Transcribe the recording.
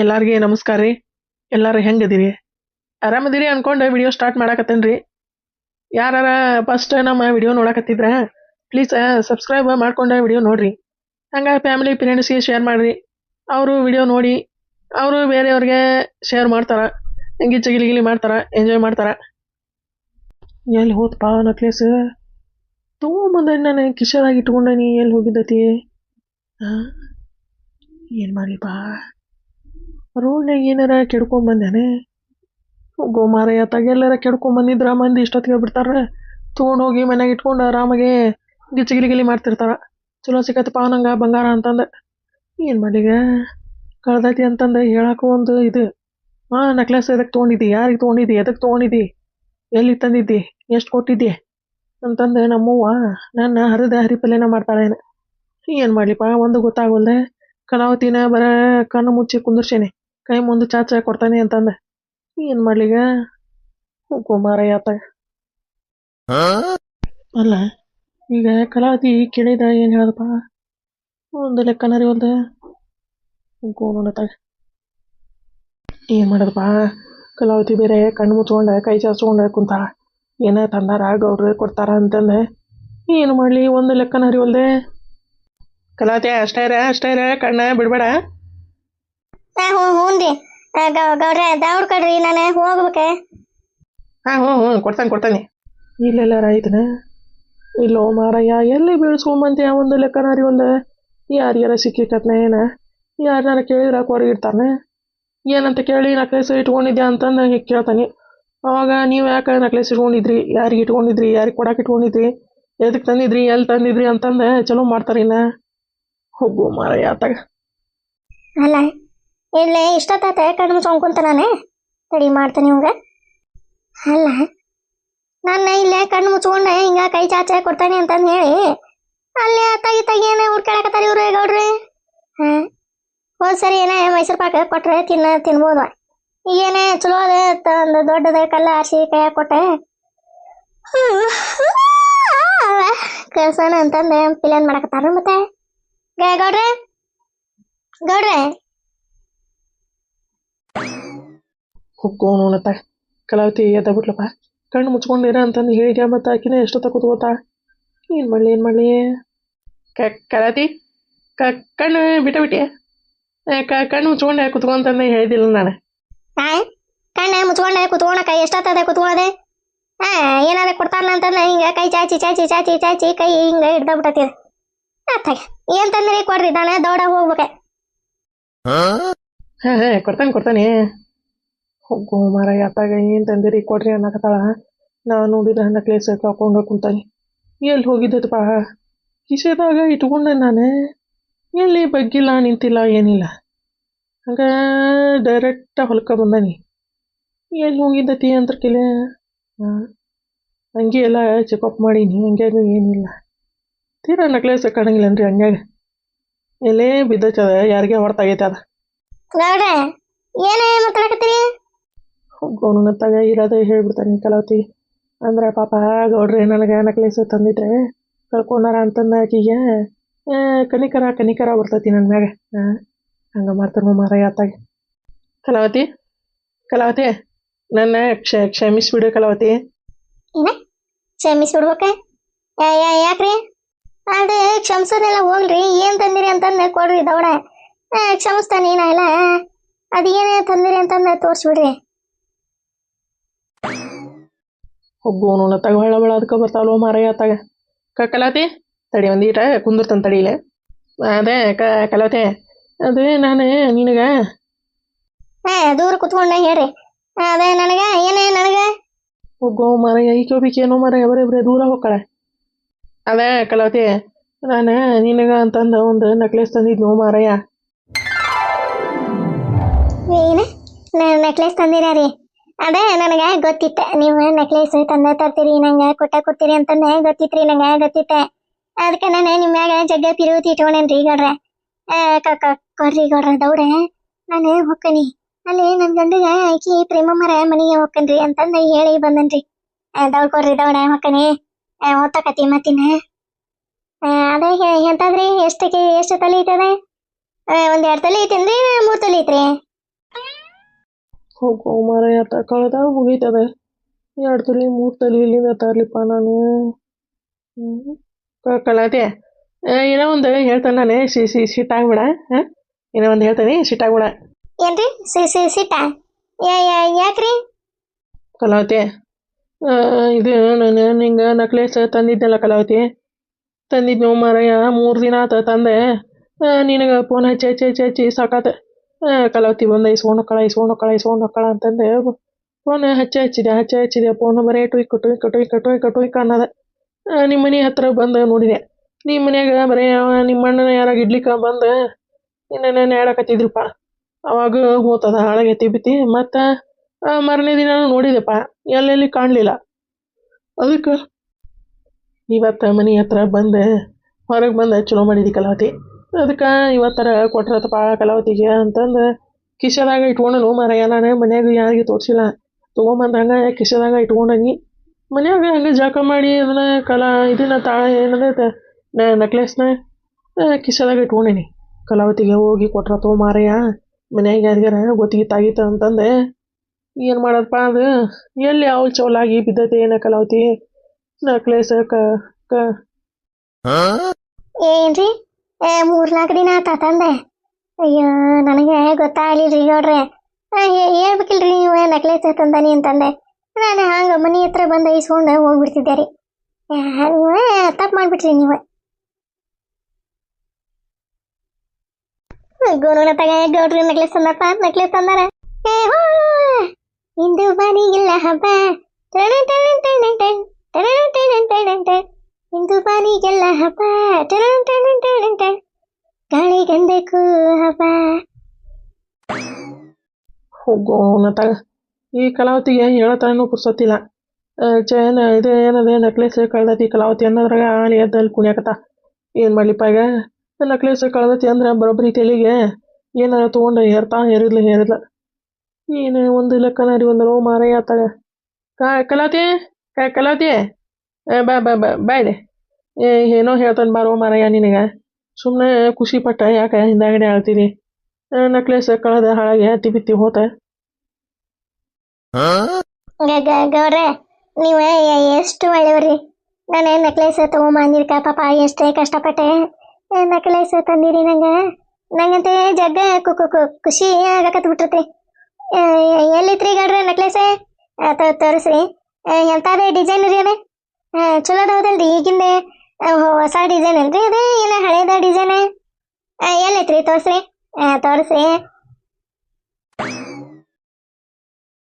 ಎಲ್ಲಾರ್ಗಿ ನಮಸ್ಕಾರ ರೀ. ಎಲ್ಲಾರು ಹೆಂಗದಿರಿ ಆರಾಮದಿರಿ ಅನ್ಕೊಂಡು ವಿಡಿಯೋ ಸ್ಟಾರ್ಟ್ ಮಾಡಾಕತ್ತೇನ್ರಿ. ಯಾರು ಫಸ್ಟ್ ನಮ್ಮ ವಿಡಿಯೋ ನೋಡಕತ್ತಿದ್ರ ಪ್ಲೀಸ್ ಸಬ್ಸ್ಕ್ರೈಬ್ ಮಾಡ್ಕೊಂಡು ವಿಡಿಯೋ ನೋಡ್ರಿ. ಹಂಗ ಫ್ಯಾಮಿಲಿ ಫ್ರೆಂಡ್ಸ್ಗೆ ಶೇರ್ ಮಾಡಿರಿ. ಅವರು ವಿಡಿಯೋ ನೋಡಿ, ಅವರು ಬೇರೆಯವ್ರಿಗೆ ಶೇರ್ ಮಾಡ್ತಾರೆ. ಹಿಂಗೆ ಗಿಲಿ ಮಾಡ್ತಾರ ಎಂಜಾಯ್ ಮಾಡ್ತಾರೆ. ಎಲ್ಲಿ ಹೋತಪ್ಪ ನಕ್ಲೇಸ್? ತೊಗೊಂಬಂದ ನಾನು ಕಿಶದಾಗ ಇಟ್ಕೊಂಡನಿ, ಎಲ್ಲಿ ಹೋಗಿದ್ದತಿ? ಹಾಂ ಏನು ಮಾಡ್ಲಿಪ್ಪ ರೋಡ್ನಾಗ ಏನಾರ ಕೆಡ್ಕೊಂಬಂದೇನೆ ಗೋಮಾರಯ್ಯ ತಗೆಲ್ಲರ ಕೆಡ್ಕೊಂಬಂದಿದ್ರ ಮಂದಿ ಇಷ್ಟೊತ್ತಿಗೆ ಬಿಡ್ತಾರ ತೊಗೊಂಡು ಹೋಗಿ ಮನ್ಯಾಗ ಇಟ್ಕೊಂಡು ಆರಾಮಾಗಿ ಗಿಲಿ ಗಿಲಿ ಮಾಡ್ತಿರ್ತಾರ. ಚಲೋ ಸಿಕ್ಕತ್ತಪ್ಪ ನಂಗೆ ಬಂಗಾರ ಅಂತಂದು. ಏನು ಮಾಡೀಗ ಕಳ್ದೈತಿ ಅಂತಂದು ಹೇಳಕ್ಕೂ ಒಂದು ಇದು. ಹಾಂ ನೆಕ್ಲೆಸ್ ಎದಕ್ಕೆ ತೊಗೊಂಡಿದ್ದಿ ಯಾರಿಗೆ ತೊಗೊಂಡಿದ್ದಿ ಎದಕ್ಕೆ ತೊಗೊಂಡಿದ್ದಿ ಎಲ್ಲಿ ತಂದಿದ್ದಿ? ಎಷ್ಟು ಕೊಟ್ಟಿದ್ದಿ? ಅಂತಂದು ನಮ್ಮವ್ವ, ನನ್ನ ಹರಿದ ಹರಿಪಲ್ಯನ ಮಾಡ್ತಾಳೇನು ಏನು ಮಾಡಲಿಪ್ಪ? ಒಂದು ಗೊತ್ತಾಗಲ್ದೆ ಕಲಾವತಿನ ಬರ ಕಣ್ಣು ಮುಚ್ಚಿ ಕುಂದಿರ್ಸೇನೆ. ಕೈ ಮುಂದೆ ಚಾಚ ಕೊಡ್ತಾನೆ ಅಂತಂದ. ಏನು ಮಾಡ್ಲಿಗ ಕುಮಾರಯ್ಯ ಆತ ಅಲ್ಲ ಈಗ ಕಲಾವತಿ ಕೇಳಿದ ಏನು ಹೇಳದಪ್ಪ? ಒಂದು ಲೆಕ್ಕನರಿ ಒಂದು. ಗೋಣತಾಗ ಏನು ಮಾಡದಪ್ಪ? ಕಲಾವತಿ ಬೇರೆ ಕಣ್ಣು ಮುಚ್ಕೊಂಡ ಕೈ ಚಾಚ್ಕೊಂಡ ಕುಂತ ಏನ ತಂದಾರ ಗೌಡ್ರು ಕೊಡ್ತಾರ ಅಂತಂದೆ. ಏನು ಮಾಡಲಿ ಒಂದು ಲೆಕ್ಕನ ಹರಿವಲ್ದೆ ಕಲಾವತಿ ಅಷ್ಟೇ ಇರ ಅಷ್ಟೇ ಇರ ಕಣ್ಣ ಬಿಡ್ಬೇಡ. ಹಾ ಹ್ಞೂ ಹ್ಞೂ ರೀ ಗೌಡ್ರ ದೌಡ್ ಕಡ್ರಿ ನಾನು ಹೋಗ್ಬೇಕೆ? ಹಾ ಹ್ಞೂ ಹ್ಞೂ ಕೊಡ್ತಾನೆ ಕೊಡ್ತಾನೆ. ಇಲ್ಲೆಲ್ಲಾರ ರೈತನ ಇಲ್ಲೋ ಮಾರಯ್ಯ ಎಲ್ಲಿ ಬೀಳ್ಸ್ಕೊಂಬಂತೀಯ ಒಂದು ಲೆಕ್ಕನಾರಿ ಒಂದು? ಯಾರ್ಯಾರ ಸಿಕ್ಕಿಕತ್ನ ಏನ? ಯಾರನ್ನಾರ ಕೇಳಿದ್ರ ಹೊರಗಿರ್ತಾನೆ ಏನಂತ ಕೇಳಿ ನಕ್ಲೇಸ್ ಇಟ್ಕೊಂಡಿದ್ಯಾ ಅಂತಂದು ಹೀಗೆ ಕೇಳ್ತಾನೆ. ಅವಾಗ ನೀವು ಯಾಕೆ ನಕ್ಲೇಸ್ ಇಟ್ಕೊಂಡಿದ್ರಿ? ಯಾರಿಗೆ ಇಟ್ಕೊಂಡಿದ್ರಿ? ಯಾರಿಗೆ ಕೊಡಕ್ಕೆ ಇಟ್ಕೊಂಡಿದ್ರಿ? ಎದಕ್ಕೆ ತಂದಿದ್ರಿ? ಎಲ್ಲಿ ತಂದಿದ್ರಿ ಅಂತಂದು ಚಲೋ ಮಾಡ್ತಾರೆ ಇನ್ನ? ಹೋಗು ಮಾರಯ್ಯ ಆತಾಗ ಅಲ್ಲ ಇಲ್ಲೇ ಇಷ್ಟೊತ್ತಾತ ಕಣ್ಣು ಮುಚ್ಕೊಂಡು ನಾನು. ತಡಿ, ಮಾಡ್ತೇನೆ ಇವಾಗ. ಅಲ್ಲ ನಾನು ಇಲ್ಲೇ ಕಣ್ಣು ಮುಚ್ಕೊಂಡೆ, ಹಿಂಗ ಕೈ ಚಾಚೆ ಕೊಡ್ತಾನೆ ಅಂತಂದು ಹೇಳಿ. ಅಲ್ಲೇ ತಗಿ ತಗಿ ಏನೇ ಹುಡ್ಕಾಡಕತ್ತಾರ ಇವ್ರು ಗೌಡ್ರಿ ಹಾ? ಹೋದ್ ಸರಿ ಏನೇ ಮೈಸೂರು ಪಾಕ ಕೊಟ್ರೆ ತಿನ್ನ, ತಿನ್ಬೋದು ಈಗೇನೇ ಚಲೋ ಅದ ಒಂದು ದೊಡ್ಡದ ಕಲ್ಲ ಆರಿಸಿ ಕೈಯಾಗ ಕೊಟ್ಟೆ. ಕಳ್ಸೋಣ ಅಂತಂದು ಪಿಲನ್ ಮಾಡಕತ್ತಾರ ಮತ್ತೆ. ಗೌಡ್ರೆ ಗೌಡ್ರೆ. ಹೊಕ್ಕೋನು ಅನ್ನತ್ತ ಕಲಾವತಿ ಎದ್ದ ಬಿಟ್ಲಪ್ಪ. ಕಣ್ಣು ಮುಚ್ಕೊಂಡಿರ ಅಂತಂದು ಹೇಳಿದ್ಯಾ ಮತ್ತು ಆಕಿನ ಎಷ್ಟೊತ್ತ ಕೂತ್ಕೋತಾ ಏನು ಮಾಡಲಿ ಏನು ಮಾಡಲಿ? ಕ ಕಲಾವತಿ ಕ ಕಣ್ಣು ಬಿಟ್ಟ ಬಿಟ್ಟೆ ಕ ಕಣ್ಣು ಮುಚ್ಕೊಂಡೆ ಕುತ್ಕೊಂತಂದು ಹೇಳಿದಿಲ್ಲ ನಾನು. ಹಾ ಕಣ್ಣ ಮುಚ್ಕೊಂಡೆ ಕುತ್ಕೊಳಕ ಎಷ್ಟೊತ್ತದೆ ಕುತ್ಕೊಳ್ಳೋದೆ ಹಾ ಏನಾರ ಕೊಡ್ತಾರಲ್ಲ ಅಂತಂದ್ರೆ ಹಿಂಗ ಕೈ ಚಾಚಿ ಚಾಚಿ ಚಾಚಿ ಚಾಚಿ ಕೈ ಹಿಂಗ ಹಿಡ್ದ ಬಿಟ್ಟತಿ. ಅತ್ತಾಗ ಏನ್ ತಂದ್ರಿ ಕೊಡ್ರಿ ನಾನು ದೌಡ ಹೋಗ್ಬೇಕೆ. ಹಾಂ ಹಾಂ ಕೊಡ್ತಾನೆ ಕೊಡ್ತಾನೆ. ಹೋಗೋ ಮಾರ ಯಾತಾಗ ಏನು ತಂದಿರಿ? ಕೊಡ್ರಿ ಅನ್ನಕತ್ತಾಳ. ನಾನು ನೋಡಿದ್ರೆ ಕ್ಲೇಸ್ ಕಳ್ಕೊಂಡು ಕುಂತಾನೆ. ಎಲ್ಲಿ ಹೋಗಿದ್ದಪ್ಪ ಕಿಸೆದಾಗ ಇಟ್ಕೊಂಡೆ ನಾನು. ಎಲ್ಲಿ ಬಗ್ಗಿಲ್ಲ, ನಿಂತಿಲ್ಲ, ಏನಿಲ್ಲ. ಹಂಗ ಡೈರೆಕ್ಟ್ ಹೊಲ್ಕ ಬಂದಾನಿ. ಎಲ್ಲಿ ಹೋಗಿದ್ದತಿ ಅಂತ ಕಿಲೆ ಹಂಗೆ ಎಲ್ಲ ಚೆಕಪ್ ಮಾಡೀನಿ, ಹಂಗ್ಯಾಗ ಏನಿಲ್ಲ. ತೀರಾ ನಕ್ಲೇಸ್ ಕಾಣಂಗಿಲ್ಲನ್ರಿ ಹಂಗ್ಯಾಗ? ಎಲ್ಲೇ ಬಿದ್ದೈತದ ಯಾರಿಗೆ ಹೊರತಾಗೈತೆ ಅದ. ಏನೇ ಹೋಗೋನು ತಗ ಇರೋದೇ ಹೇಳ್ಬಿಡ್ತಾನೆ ಕಲಾವತಿ. ಅಂದ್ರೆ ಪಾಪ ಗೌಡ್ರಿ ನನಗೆ ನಕ್ಲೇಸ್ ತಂದಿದ್ರೆ ಕಳ್ಕೊಂಡಾರ ಅಂತಂದ ಆಕಿಗೆ ಕನಿಕರ ಕನಿಕರ ಬರ್ತೈತಿ ನನ್ನ ಮ್ಯಾಗ. ಹಂಗೆ ಮಾಡ್ತಾರೆ ಮಾರ ಯಾತಾಗ ಕಲಾವತಿ ಕಲಾವತಿ, ನನ್ನ ಕ್ಷ, ಕ್ಷಮಿಸ್ಬಿಡು ಕಲಾವತಿ. ಏನ? ಕ್ಷಮಿಸ್ಬಿಡ್ಬೇಕೆ? ಯಾಕ್ರಿ? ಅದೇ ಕ್ಷಮಿಸೋದೆಲ್ಲ ಹೋಗ್ರಿ ಏನು ತಂದಿರಿ ಅಂತಂದು ಕೊಡ್ರಿ ದೌಡ. ಕ್ಷಮಿಸ್ತಾನೆ ನಾ ಇಲ್ಲ ಅದೇನೇ ತಂದಿರಿ ಅಂತಂದು ತೋರಿಸ್ಬಿಡ್ರಿ. ಹೋಗೋನು ತಗ ಹೊಳ ಬಳ ಅದಕ್ಕೆ ಬರ್ತಾವಲ್ವ ಮಾರ ಯಾತಾಗ ಕ ಕಲಾವತಿ ತಡಿ ಒಂದೀಟ ಕುಂದಿರ್ತಾನೆ ತಡಿಲೆ ಅದೇ ಕ ಕಲಾತೆ ಅದೇ ನಾನು ನಿನಗೆ. ಹಾ ದೂರ ಕುತ್ಕೊಂಡೆ ಹೇಳ್ರಿ. ಅದೇ ನನಗ ಏನೇ ನನಗ? ಒಬ್ಬ ಮಾರಯ್ಯ ಈ ಚೋಬಿಕೆ ಏನೋ ಮಾರಯ್ಯ ಬರೇ ಬರೇ ದೂರ ಹೋಗ್ಕಳೆ. ಅದೇ ಕಲಾತಿ ನಾನು ನಿನಗ ಅಂತಂದ ಒಂದು ನಕ್ಲೇಸ್ ತಂದಿದ್ನು ಮಾರಯ್ಯ. ಏನ? ನೆಕ್ಲೆಸ್ ತಂದಿರ ರೀ? ಅದೇ, ನನಗೆ ಗೊತ್ತಿತ್ತ? ನೀವು ನೆಕ್ಲೆಸ್ ತಂದೆ ತರ್ತೀರಿ, ನಂಗೆ ಕೊಟ್ಟ ಕೊಡ್ತೀರಿ ಅಂತಂದೆ ಗೊತ್ತಿತ್ರಿ, ನಂಗೆ ಗೊತ್ತಿತ್ತ? ಅದಕ್ಕೆ ನಾನು ನಿಮ್ಯಾಗ ಮ್ಯಾಗ ಜಗ್ಗ ಪಿರುತಿ ಇಟ್ಕೊಂಡೇನ್ರಿ ಗೌಡ್ರೆ. ಕೊಡ್ರಿ ಗೌಡ್ರ ದೌಡೆ. ನಾನು ಹೊಕ್ಕನಿ. ಅಲ್ಲಿ ನನ್ನ ಗಂಡಗ ಆಕಿ ಪ್ರೇಮಮ್ಮರ ಮನೆಗೆ ಹೊಕ್ಕನ್ರಿ ಅಂತಂದು ಹೇಳಿ ಬಂದನ್ರಿ. ದೌಡ್ ಕೊಡ್ರಿ ದೌಡ, ಹೊಕ್ಕನಿ. ಹೊತ್ತಕತಿ ಮತ್ತಿನ ಅದೇ ಎಂತದ್ರಿ? ಎಷ್ಟಕ್ಕೆ, ಎಷ್ಟು ತಲೆ ಐತದ? ಒಂದ್ ಎರಡು ತಲೆ ಐತೇನ್ರಿ, ಮೂರ್ ತಲೆ ಐತ್ರಿ? ಹೋಗೋ ಮಾರಾಯ ತಗೊಳ್ಳೋದಾಗ ಮುಗೀತದ. ಎರಡು ತಲೆ ಮೂರು ತಲೆ ಇಲ್ಲಿಂದ ತರ್ಲಿಪ್ಪ ನಾನು. ಕಳತೆ. ಏನೋ ಒಂದು ಹೇಳ್ತಾನೆ ನಾನೇ. ಸಿ ಸಿ ಸಿಟ್ಟಾಗ್ಬಿಡ ಹಾಂ? ಏನೋ ಒಂದು ಹೇಳ್ತಾನೆ. ಸಿಟ್ಟಾಗ್ಬಿಡ ಏನ್ರಿ? ಸಿ ಸಿ ಸಿಟ್ಟ ಯಾಕ್ರಿ? ಕಲಾವತಿ. ಇದು ನಾನು ನಿಂಗೆ ನಕ್ಲೇಸ್ ತಂದಿದ್ದೆಲ್ಲ ಕಲಾವತಿ. ತಂದಿದ್ನು ಮಾರಾಯ ಮೂರು ದಿನ ಆತ ತಂದೆ. ನಿನಗೆ ಫೋನ್ ಹಚ್ಚಿ ಹಚ್ಚಿ ಹಚ್ಚಿ ಹಚ್ಚಿ ಸಾಕಾತ. ಕಲಾವತಿ ಬಂದ ಇಸ್ಕೊಂಡು ಕಳ ಇಸ್ಕೊಂಡು ಕಳ ಇಸ್ಕೊಂಡು ಕಳ ಅಂತಂದು ಫೋನ್ ಹಚ್ಚಿ ಹಚ್ಚಿದೆ ಹಚ್ಚಿ ಹಚ್ಚಿದೆ, ಫೋನ್ ಬರೀ ಟುಯ್ ಕಟುಯ್ ಕಟುಯ್ ಕಟುಯ್ ಕಟುಯ್ ಕಾಣದ ನಿಮ್ಮ ಮನೆ ಹತ್ರ ಬಂದು ನೋಡಿದೆ. ನಿಮ್ಮ ಮನ್ಯಾಗ ಬರೀ ನಿಮ್ಮ ಅಣ್ಣನ ಯಾರಾಗ ಇಡ್ಲಿಕ್ಕೆ ಬಂದು ಇನ್ನೇನೇನು ಹೇಳಕತ್ತಿದ್ರಪ್ಪ ಅವಾಗ ಹೋತದ ಹಾಳಾಗೈತಿ ಬಿತ್ತಿ ಮತ್ತು ಮಾರನೇ ದಿನ ನೋಡಿದೆಪ್ಪ ಎಲ್ಲೆಲ್ಲಿ ಕಾಣಲಿಲ್ಲ. ಅದಕ್ಕೆ ಇವತ್ತು ಮನೆ ಹತ್ರ ಬಂದು, ಹೊರಗೆ ಬಂದು, ಚಲೋ ಮಾಡಿದಿ ಕಲಾವತಿ. ಅದಕ್ಕೆ ಇವತ್ತರ ಕೊಟ್ರತಪ್ಪ ಕಲಾವತಿಗೆ ಅಂತಂದು ಕಿಶೆದಾಗ ಇಟ್ಕೊಂಡನು ಮರ ನಾನು ಮನ್ಯಾಗ ಯಾರಿಗೆ ತೋರಿಸಿಲ್ಲ. ತೊಗೊಂಬಂದು ಹಂಗೆ ಕಿಶೆದಾಗ ಇಟ್ಕೊಂಡನಿ. ಮನ್ಯಾಗ ಹಂಗೆ ಜಾಕ ಮಾಡಿ ಅದನ್ನ ಕಲಾ ಇದನ್ನ ತಾ ಏನದ ನೆಕ್ಲೆಸ್ನ ಕಿಶೆದಾಗ ಇಟ್ಕೊಂಡೇನಿ. ಕಲಾವತಿಗೆ ಹೋಗಿ ಕೊಟ್ರತೋ ಮಾರಯ್ಯ ಮನ್ಯಾಗ ಯಾರಿಗಾರ ಗೊತ್ತಿಗಿತ್ತಾಗಿತ್ತು ಅಂತಂದೆ ಏನು ಮಾಡೋದಪ್ಪ ಅದು ಎಲ್ಲಿ ಅವಳು ಚೌಲಾಗಿ ಬಿದ್ದತೆ ಏನ ಕಲಾವತಿ? ನೆಕ್ಲೆಸ್ ಕ ಕ. ಏನ್ರಿ? ಮೂರು ನಾಲ್ಕು ದಿನ ಆತ ತಂದೆ ಅಯ್ಯೋ ನನಗೆ ಗೊತ್ತಾಗಲಿಲ್ಲ ನೋಡ್ರಿ ಹೇಳ್ಬೇಕಿಲ್ರಿ ನೀವು ನಕ್ಲೇಸ್ ತಂದಾನಿ ಅಂತಂದೆ ನಾನು ಹಂಗೆ ಮನೆ ಹತ್ರ ಬಂದು ಇಸ್ಕೊಂಡು ಹೋಗ್ಬಿಡ್ತಿದ್ದೆ ರೀ ನೀವೇ ತಪ್ಪು ಮಾಡಿಬಿಟ್ರಿ ನೀವು ಗೋರುಣ ತಗ ಗೌಡ್ರಿ ನಕ್ಲೆಸ್ ತಂದಪ್ಪ ನಕ್ಲೆಸ್ ತಂದಾರ ಇಂದು ಮನೆಗಿಲ್ಲ ಹಬ್ಬ ಟಣ ಟಣ ಟಣ ಟಣ ಟಣ ಟಣ ಟಣ ಇಂದು ಬಾನಿಗೆಲ್ಲ ಹಬ್ಬ ಟಣ ಟಣ ಟಣ ಟಣ ಗಾಳಿಗೆಂದಕ್ಕೂ ಹಬ್ಬ. ಹೋಗೋಣ ತಗ ಈ ಕಲಾವತಿಗೆ ಹೇಳತಾನು ಪುರ್ಸತ್ತಿಲ್ಲ. ಚೈನ್ ಇದು, ಏನದ ನೆಕ್ಲೆಸ್ ಕಳ್ದತಿ ಕಲಾವತಿ ಅನ್ನೋದ್ರಾಗ ಆಲಿ ಎದ್ದಲ್ಲಿ ಕುಣಿಯಾಕತ್ತ. ಏನು ಮಾಡಲಿಪ್ಪ ಈಗ? ನೆಕ್ಲೆಸ್ ಕಳ್ದತಿ ಅಂದ್ರೆ ಬರೋಬ್ಬರಿ ತೆಲಿಗೆ ಏನಾರ ತೊಗೊಂಡು ಹೇರ್ತಾ ಹೇರಿದ್ಲು ಹೇರಿದ್ಲ ಏನು ಒಂದು ಲೆಕ್ಕನ ರೀ ಒಂದು ರೋ ಮಾರೇ ಆತಾಗ ಕಲಾತಿ ಕಲಾತಿ ಬಾ ಬಾ ಬಾ ಬಾ ಇದೆ. ಏ, ಏನೋ ಹೇಳ್ತಾನೆ ಬಾರೋ ಮಾರಯ್ಯ ನಿನಗೆ. ಸುಮ್ಮನೆ ಖುಷಿ ಪಟ್ಟ, ಯಾಕೆ ಹಿಂದಾಗಡೆ ಹೇಳ್ತೀರಿ ನೆಕ್ಲೆಸ್ ಕಳೆದ ಹಾಳಾಗಿ ಹತ್ತಿ ಬಿತ್ತಿ ಹೋತ. ಗ- ಗ- ಗೌಡ್ರೆ, ನೀವು ಎಷ್ಟು ಒಳ್ಳೆಯವ್ರಿ? ನಾನು ನೆಕ್ಲೆಸ್ ತಗೊಂಬಂದಿರ್ಕ ಪಾಪ ಎಷ್ಟೇ ಕಷ್ಟಪಟ್ಟೆ ನೆಕ್ಲೆಸ್ ತಂದಿರಿ ನಂಗೆ. ನಂಗಂತೆ ಜಗ್ಗ ಖುಷಿ ಆಗಕತ್ ಬಿಟ್ಟಿರ್ತಿ ಎಲ್ಲಿತ್ರಿ ಗೌಡ್ರೆ ನೆಕ್ಲೆಸ್ ತೋರಿಸ್ರಿ. ಎಂತಾದ ಡಿಸೈನ್ ರೀ ಅದ ಚಲೋ ಅದಾವದಲ್ರಿ ಈಗಿಂದ ಹೊಸ ಡಿಸೈನ್ ಅಲ್ರಿ ಅದೇ? ಏನ ಹಳೇದ ಡಿಸೈನ್ ಎಲ್ಲೈತ್ರಿ ತೋರ್ಸ್ರಿ. ತೋರಿಸ್ರಿ.